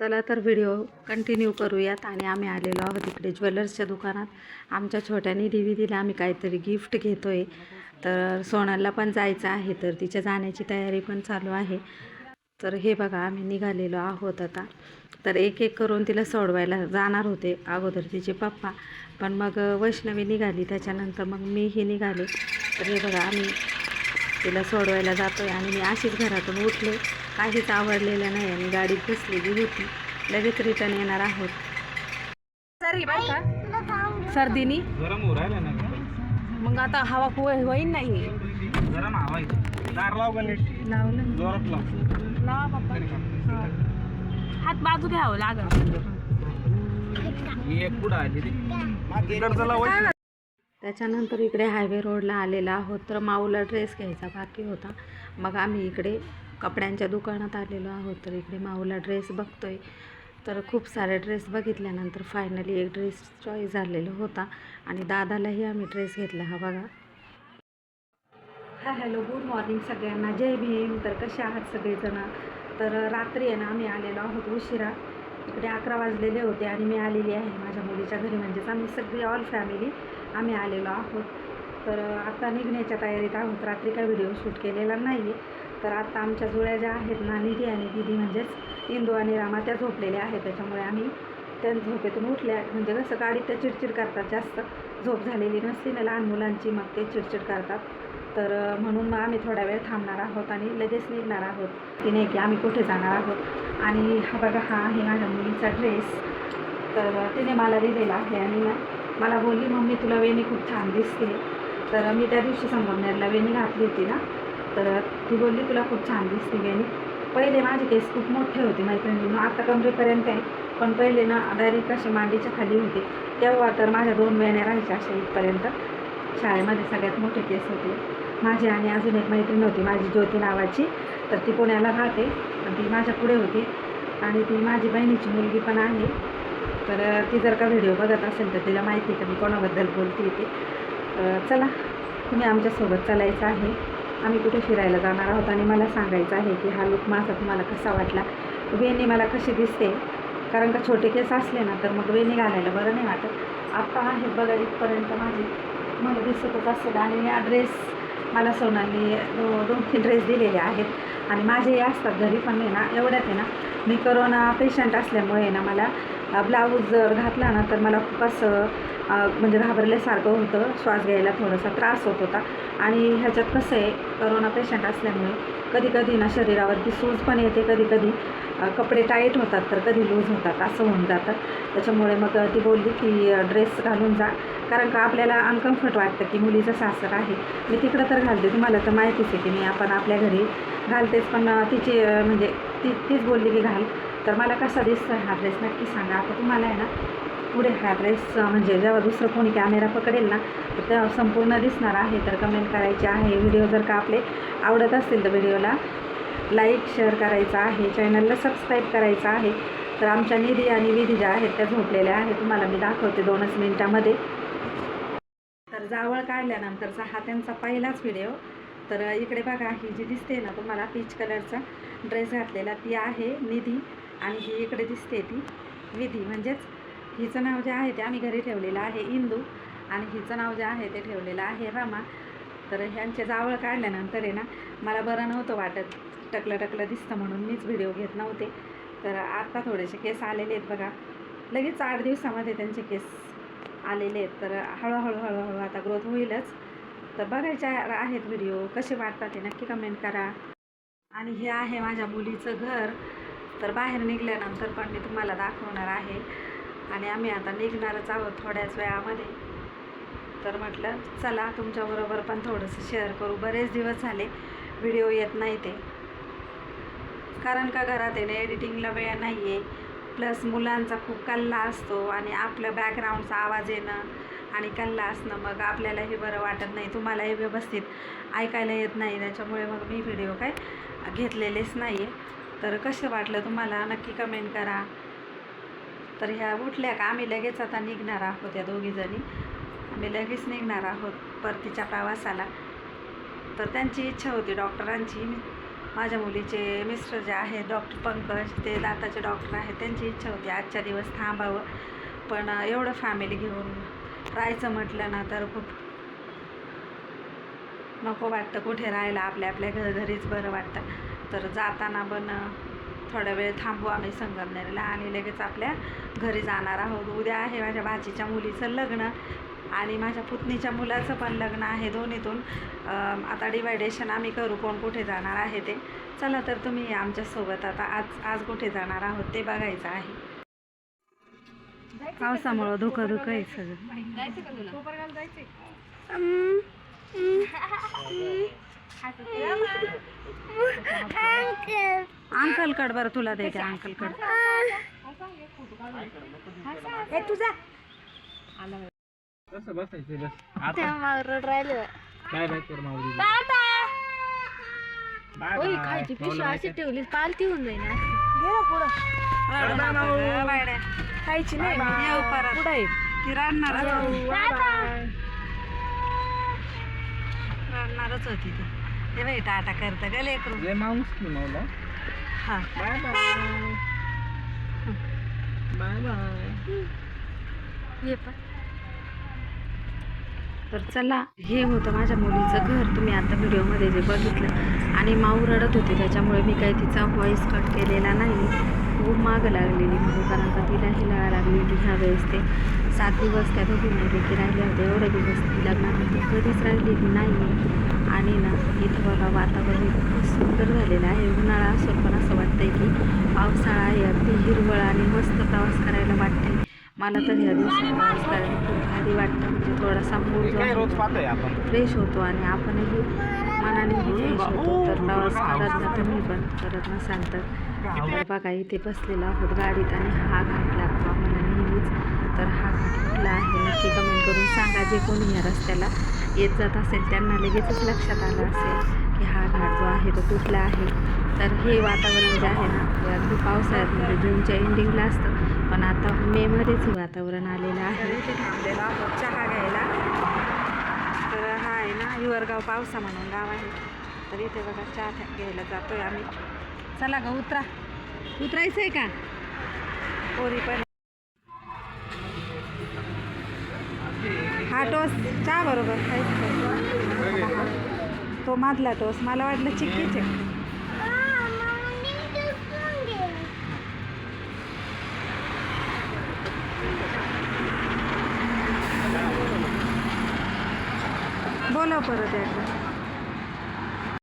चला तर video continue करूयात आणि आम्ही आलेलो आहोत इकडे ज्वेलर्सच्या दुकानात. आमच्या छोट्या व्ही दिला आम्ही काहीतरी गिफ्ट घेतो आहे तर सोनाला पण जायचं आहे तर तिच्या जाण्याची तयारी पण चालू आहे. तर हे बघा आम्ही निघालेलो आहोत आता. तर एक एक करून तिला सोडवायला जाणार होते अगोदर तिचे पप्पा. पण मग वैष्णवी निघाली त्याच्यानंतर मग मीही निघाले. तर हे बघा आम्ही तिला सोडवायला जातो आहे आणि मी अशीच घरातून उठले. काहीच आवडलेलं नाही आणि गाडीत बसलेली होती. लगेच रिटर्न येणार आहोत. सरी बर का सर्दीनी. गरम राहिला ना मग आता हवा फु- होईन नाही. गरम हवा आहे. दार लाव का नीट लावलं जोरात लाव. लावा पप्पा हात बाजू घ्यावं लागल. ही एक पुढं आली ती? तिकडचं लावायचं त्याच्यानंतर इकडे हायवे रोडला आलेला आहोत. तर माऊला ड्रेस घ्यायचा बाकी होता. मग आम्ही इकडे कपड्यांच्या दुकानात आलेलो आहोत. तर इकडे माऊला ड्रेस बघतोय. तर खूप सारे ड्रेस बघितल्यानंतर फायनली एक ड्रेस चॉईस झालेला होता. आणि दादालाही आम्ही ड्रेस घेतला हा बघा. हा हॅलो गुड मॉर्निंग सगळ्यांना. जय भीम. तर कसे आहात सगळेजण? तर रात्री आहे ना आम्ही आलेलो आहोत उशिरा. इकडे अकरा वाजलेले होते आणि मी आलेली आहे. माझ्या मुलीच्या घरी म्हणजेच आम्ही सगळी ऑल फॅमिली आम्ही आलेलो आहोत. तर आता निघण्याच्या तयारीत आहोत. रात्री काय व्हिडिओ शूट केलेला नाही आहे तर आता आमच्या जुळ्या ज्या आहेत ना निधी आणि दिदी म्हणजेच इंदू आणि रामा त्या झोपलेल्या आहेत. त्याच्यामुळे आम्ही त्या झोपेतून उठल्या. म्हणजे कसं गाडीत त्या चिडचिड करतात जास्त. झोप झालेली नसते ना लहान मुलांची मग ते चिडचिड करतात. तर म्हणून मग आम्ही थोडा वेळ थांबणार आहोत आणि लगेच निघणार आहोत. तिने की आम्ही कुठे जाणार आहोत? आणि हा बघा हा आहे माझ्या मुलीचा ड्रेस. तर तिने मला दिलेला आहे आणि मला बोलली मम्मी तुला वेणी खूप छान दिसते. तर मी त्या दिवशी संगमनेरला वेणी घातली होती ना. तर ती बोलली तुला खूप छान दिसते वेणी पहिले माझे केस खूप मोठे होते मैत्रिणींनो आता कमरेपर्यंत आहे. पण पहिले ना डायरेक्ट असे मांडीच्या खाली होते. तेव्हा तर माझ्या दोन वेण्या राहायच्या अशा इथपर्यंत. शाळेमध्ये सगळ्यात मोठे केस होते. माझी आणि अजून एक मैत्रीण होती माझी ज्योती नावाची. तर ती पुण्याला राहते. ती माझ्या पुढे होती. आणि ती माझी बहिणीची मुलगी पण आहे. तर ती जर का व्हिडिओ बघत असेल तर तिला माहिती आहे का मी कोणाबद्दल बोलते ते. चला तुम्ही आमच्यासोबत चालायचं आहे. आम्ही कुठे फिरायला जाणार आहोत आणि मला सांगायचं आहे की हा लुक माझा तुम्हाला कसा वाटला? वेणी मला कशी दिसते? कारण का छोटे केस असले ना तर मग वेणी घालायला बरं नाही वाटत. आत्ता आहे बघा इथपर्यंत माझी. मला दिसतच असेल. आणि या ड्रेस मला सोनाली दोन तीन ड्रेस दिलेले आहेत. आणि माझेही असतात घरी पण आहे ना एवढ्यात आहे ना. मी करोना पेशंट असल्यामुळे ना मला ब्लाऊज जर घातला ना तर मला खूप असं म्हणजे घाबरल्यासारखं होतं. श्वास घ्यायला थोडासा त्रास होत होता. आणि ह्याच्यात कसं आहे करोना पेशंट असल्यामुळे कधी कधी ना शरीरावरती सूज पण येते. कधी कधी कपडे टाईट होतात तर कधी लूज होतात असं होऊन जातं. त्याच्यामुळे मग ती बोलली की ड्रेस घालून जा. कारण का आपल्याला अनकम्फर्ट वाटतं की मुलीचं सासर आहे. मी तिकडं तर घालते तुम्हाला तर माहितीच आहे की मी आपण आपल्या घरी घालतेच पण तिची म्हणजे ती तीच बोलली की घाल. तर मला कसा दिसतो हा ड्रेस नक्की सांगा. आता तुम्हाला आहे ना पुढे हा ड्रेस म्हणजे जेव्हा दुसरं कोणी कॅमेरा पकडेल ना तर तेव्हा संपूर्ण दिसणार आहे. तर कमेंट करायची आहे. व्हिडिओ जर का आपले आवडत असतील तर व्हिडिओला लाईक शेअर करायचा आहे. चॅनलला सबस्क्राईब करायचं आहे. तर आमच्या निधी आणि विधी ज्या आहेत त्या झोपलेल्या आहेत. तुम्हाला मी दाखवते दोनच मिनिटामध्ये. तर जावळ काढल्यानंतरचा हा त्यांचा पहिलाच व्हिडिओ तर इकडे बघा ही जी दिसते ना तुम्हाला पीच कलरचा ड्रेस घातलेला ती आहे निधी आणि ही इकडे दिसते ती विधी. म्हणजेच हिचं नाव जे आहे ते आम्ही घरी ठेवलेलं आहे इंदू. आणि हिचं नाव जे आहे ते ठेवलेलं आहे रमा. तर ह्यांचे जावळ काढल्यानंतर आहे ना मला बरं नव्हतं वाटत. टकलं टकलं दिसतं म्हणून मीच व्हिडिओ घेत नव्हते. तर आत्ता थोडेसे केस आलेले आहेत बघा. लगेच आठ दिवसामध्ये त्यांचे केस आलेले आहेत. तर हळूहळू हळूहळू आता ग्रोथ होईलच. तर बघायचे आहेत व्हिडिओ कसे वाटतात ते नक्की कमेंट करा. आणि हे आहे माझ्या मुलीचं घर. तर बाहेर निघल्यानंतर पण मी तुम्हाला दाखवणार आहे. आणि आम्ही आता निघणारच आहोत थोड्याच वेळामध्ये. तर म्हटलं चला तुमच्याबरोबर पण थोडंसं शेअर करू. बरेच दिवस झाले व्हिडिओ येत नाही ते. कारण का घरात येणे एडिटिंगला वेळ नाही आहे प्लस मुलांचा खूप कल्ला असतो आणि आपलं बॅकग्राऊंडचा आवाज येणं. आणि कल्ला असणं मग आपल्याला हे बरं वाटत नाही तुम्हालाही व्यवस्थित ऐकायला येत नाही त्याच्यामुळे मग मी व्हिडिओ काय घेतलेलेच नाही आहे तर कसं वाटलं तुम्हाला? नक्की कमेंट करा. तर ह्या उठल्या का? आम्ही लगेच आता निघणार आहोत या दोघीजणी आम्ही लगेच निघणार आहोत परतीच्या प्रवासाला. तर त्यांची इच्छा होती डॉक्टरांची माझ्या मुलीचे मिस्टर जे आहेत डॉक्टर पंकज ते दाताचे डॉक्टर आहेत त्यांची इच्छा होती आजच्या दिवस थांबावं. पण एवढं फॅमिली घेऊन राहायचं म्हटलं ना तर खूप नको वाटतं कुठे राहायला आपल्या आपल्या घर घरीच बरं वाटतं. तर जाताना पण थोडा वेळ थांबू आम्ही संगमनेरला आणि लगेच आपल्या घरी जाणार आहोत. उद्या आहे माझ्या भाचीच्या मुलीचं लग्न आणि माझ्या पुतणीच्या मुलाचं पण लग्न आहे दोन्हीतून. आता डिवायडेशन आम्ही करू कोण कुठे जाणार आहे ते. चला तर तुम्ही या आमच्यासोबत आता आज आज कुठे जाणार आहोत ते बघायचं आहे. पावसामुळं धुकं धुकं आहे सगळं. अंकलकड बरं तुला दे त्या अंकलकड हे तुझा खायची पिशवी अशी ठेवली पालती होऊन जाईल खायची नाही. येऊ परत. ती रडणारच होती. रडणारच होती ती. ते बाई टाटा करतं ग लेकरू? जय माणूस की माऊला हा. Bye bye. Bye bye. तर चला हे होतं माझ्या मुलीचं घर. तुम्ही आता व्हिडिओमध्ये जे बघितलं. आणि माऊ रडत होती त्याच्यामुळे मी काही तिचा व्हॉईस कट केलेला नाही. खूप मागं लागलेली म्हणजे कारण का तिला हिला लागली होती ह्या वेळेस ते सात दिवस त्या दोघींपैकी राहिल्या होत्या. एवढे दिवस ती लग्नामध्ये कधीच राहिलेली नाही आणि ना इथं बघा वातावरण इतकं सुंदर झालेलं आहे. उन्हाळा असून पण असं वाटतंय की पावसाळा आहे. अगदी हिरवळ आणि मस्त प्रवास करायला वाटते मला तर ह्या दिवसात प्रवास करायला खूप भारी वाटतं. म्हणजे थोडासा मूड फ्रेश होतो आणि आपणही तर प्रवास करत जा तुम्ही पण करत नसाल तर तर बघा इथे बसलेलो आहोत गाडीत आणि हा घाट लागतो आम्हाला नेहमीच तर हा घाट कुठला आहे. नक्की कमेंट करून सांगा जे कोणी या रस्त्याला येत जात असेल. त्यांना लगेचच लक्षात आलं असेल की हा घाट जो आहे तो कुठला आहे. तर हे वातावरण जे आहे ना ते अगदी पावसाळ्यात म्हणजे जूनच्या एंडिंगला असतं. पण आता मेमध्येच हे वातावरण आलेलं आहे. चहा घ्यायला. हा आहे ना युवरगाव पावसा म्हणून गाव आहे. तर इथे बघा चहा घ्या- घ्यायला जातोय आम्ही. चला ग उतरा. उतरायचं आहे का? पोरी पण. हा टोस चहा बरोबर. खायचं तो मधला टोस. मला वाटलं चिक्कीचे बोलव परत एकदा.